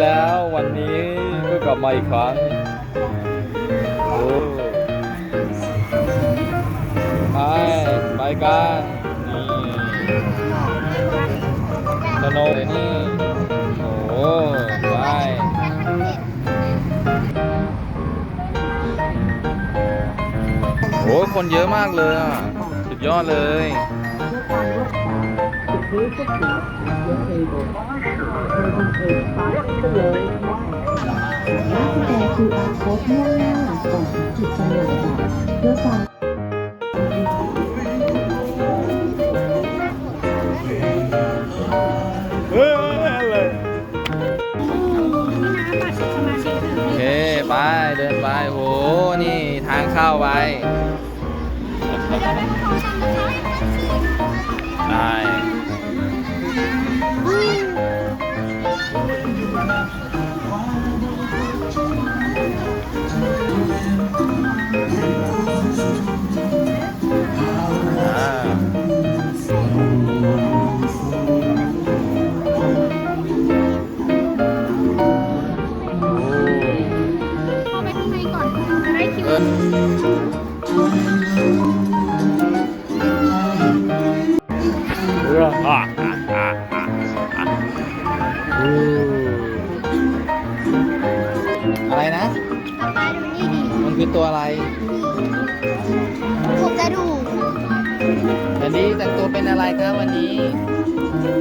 แล้ววันนี้ก็กลับมาอีกครั้งโอ้ไปไปกันนี่สโนว์เลยนี่โอ้ไปโอ้คนเยอะมากเลยอะสุดยอดเลยส แกน QR code ล่วงหน้าก่อนถึงจุดจำหน่ายบัตรเพื่อความเฮ้ยอะไรโอเค ไป เดินไป โห นี่ทางเข้าไป อะไรนะต่อไปดูนี่ดิมันคือตัวอะไรผมจะดูวันนี้แต่งตัวเป็นอะไรครับวันนี้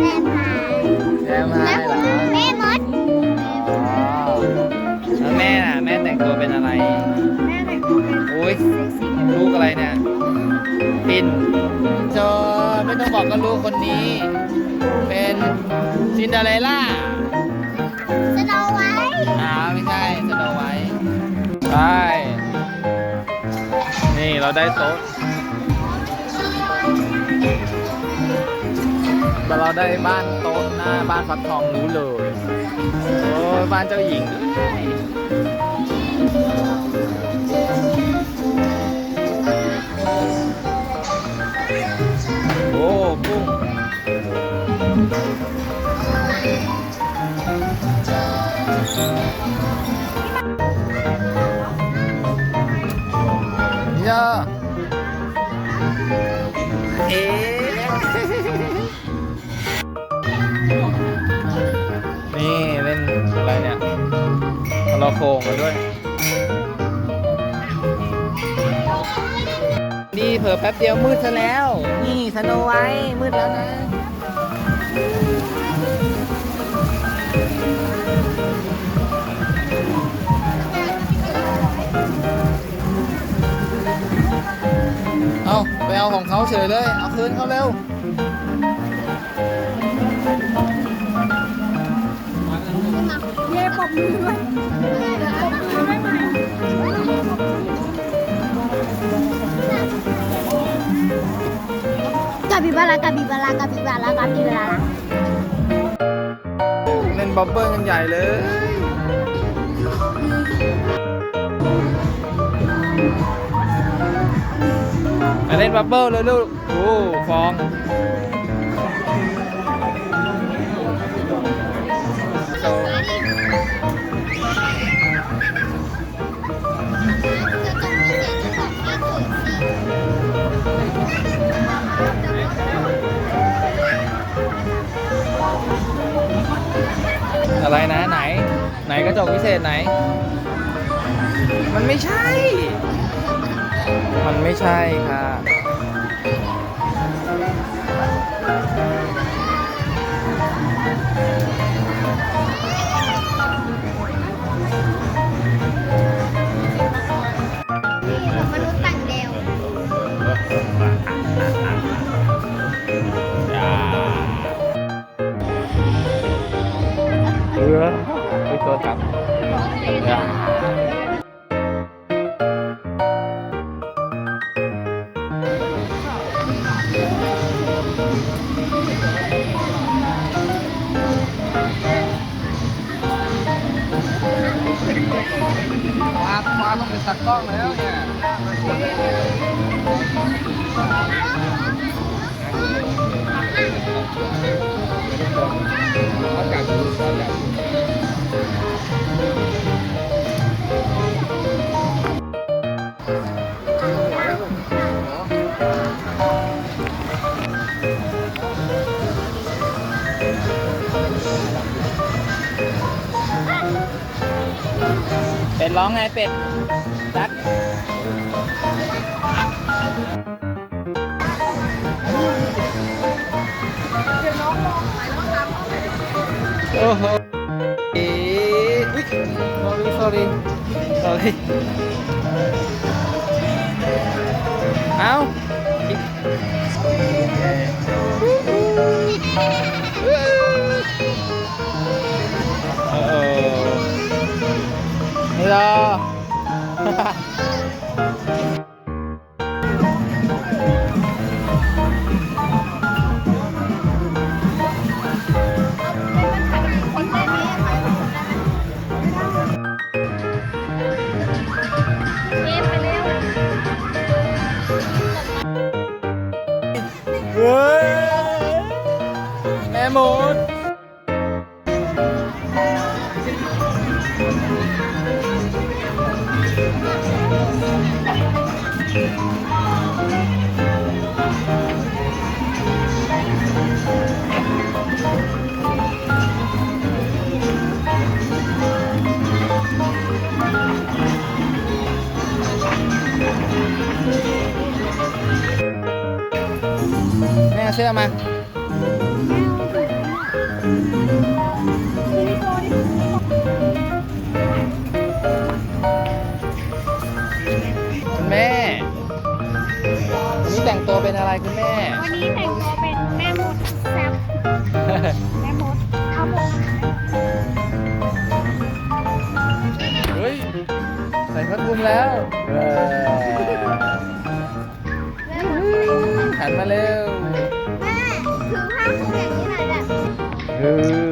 แม่พายแอมไฮและเหรอแม่มด อ๋อแล้วแม่น่ะแม่แต่งตัวเป็นอะไรแม่แต่งตัวเป็นอุ้ยลูกอะไรเนี่ยปินจอไม่ต้องบอกก็รู้คนนี้ เป็นซินเดอเรลล่าสโนไว้ อ้าวไม่ใช่สโนไวท์ไป นี่เราได้โต๊ะแต่เราได้บ้านโต๊ะหน้าบ้านฟักทองรู้เลย โอ้ยบ้านเจ้าหญิงโยอะเอ๊ะนี่เล่นอะไรเนี่ยทรโขงมาด้วย นี่เผลอแป๊บเดียวมืดซะแล้ว นี่สโนไว้มืดแล้วนะ ไปเอาของเขาเฉยเลย เอาคืนเขาเร็วเย่ปมมือด้วยปมมือได้ไหมกาบิบาลากาบิบาลากาบิบาลากาบิบาลาเล่นบับเบิ้ลกันใหญ่เลย มาเล่นบับเบิ้ลเลยลูกโอ้ฟอง อะไรนะไหน ไหนกระจกพิเศษไหน มันไม่ใช่ มันไม่ใช่ค่ะมนุษย์ต่างดาวอย่าเออไปตัวครับอ ย่ามามาต้องเป็นตัดกล้องแล้วเนี่ย เป็ดร้องไงเป็ดจักโอ้โหเอ๊ะอุ๊ย sorry sorry sorry เอา หมดแม่เอาเสื้อมา นนี้แต่งตัวเป็นอะไรคุณแม่ วันนี้แต่งตัวเป็นแม่มดแซ่บแม่มดเอาหมดเฮ้ย ใส่ผ้าคลุมแล้วเออแม่มดหันมาเร็ว แม่ถือผ้าคลุมอย่างนี้หน่อยเนี่ยเออเออ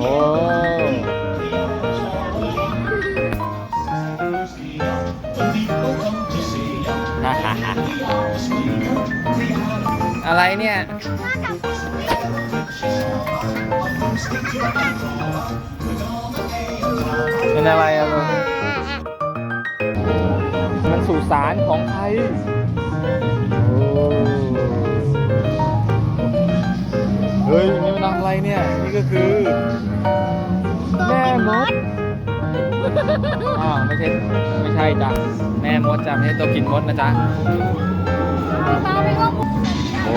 โอ้อะไรเนี่ย เป็นอะไรอะลูกมันสุสานของใคร จ้ะแม่มดจ้ะไม่ใช่ตัวกินมดนะจ๊ะป้าไม่ก็โอ้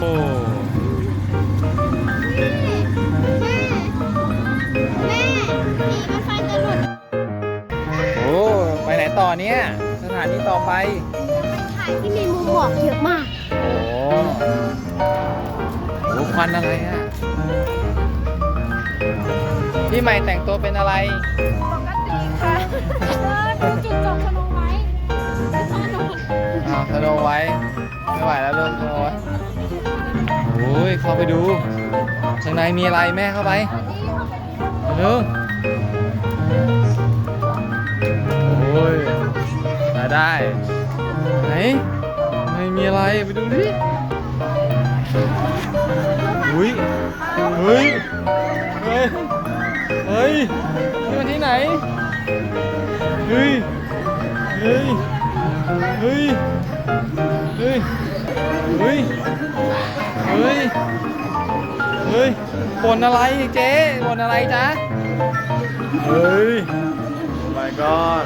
โอ้แม่หนีมันไฟจะหลุดโอ้ไปไหนต่อเนี่ยสถานีต่อไปถ่ายที่มีมุมหมอกเยอะมากโอ้โห ควันอะไรอะพี่ใหม่แต่งตัวเป็นอะไร ปกติค่ะเดินจุดจบสโนไว้ไปซ่อนนอนอ้าวสโนไว้ ไม่ไหวแล้วลูกสโนไว้โอ้ยเข้าไปดูข้างในมีอะไรแม่เข้าไปเร็วโอ้ยมาได้ ไหน ไม่มีอะไรไปดูดิ อุ้ย เฮ้ย เฮ้ย เฮ้ย นี่มันที่ไหน เฮ้ย เฮ้ย เฮ้ย เฮ้ย เฮ้ย เฮ้ย เฮ้ยบนอะไรเจ๊บนอะไรจ๊ะ เฮ้ย Oh my god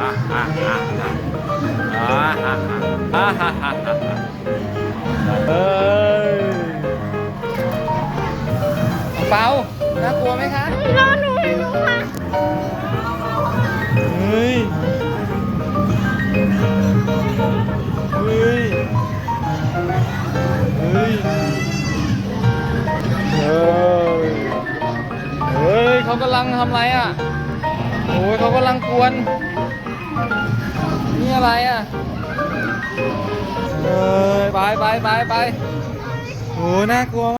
อะอะอะอะอะอะอะอะอะอะ เปาน่ากลัวไหมคะรอหนูให้หนูค่ะเฮ้ยเฮ้ยเฮ้ยเฮ้ยเฮ้ยเขากำลังทำอะไรอะโอ้ยเขากำลังกวน นี่อะไรอะเอ้ยไปไปไปไปโอ้ยน่ากลัว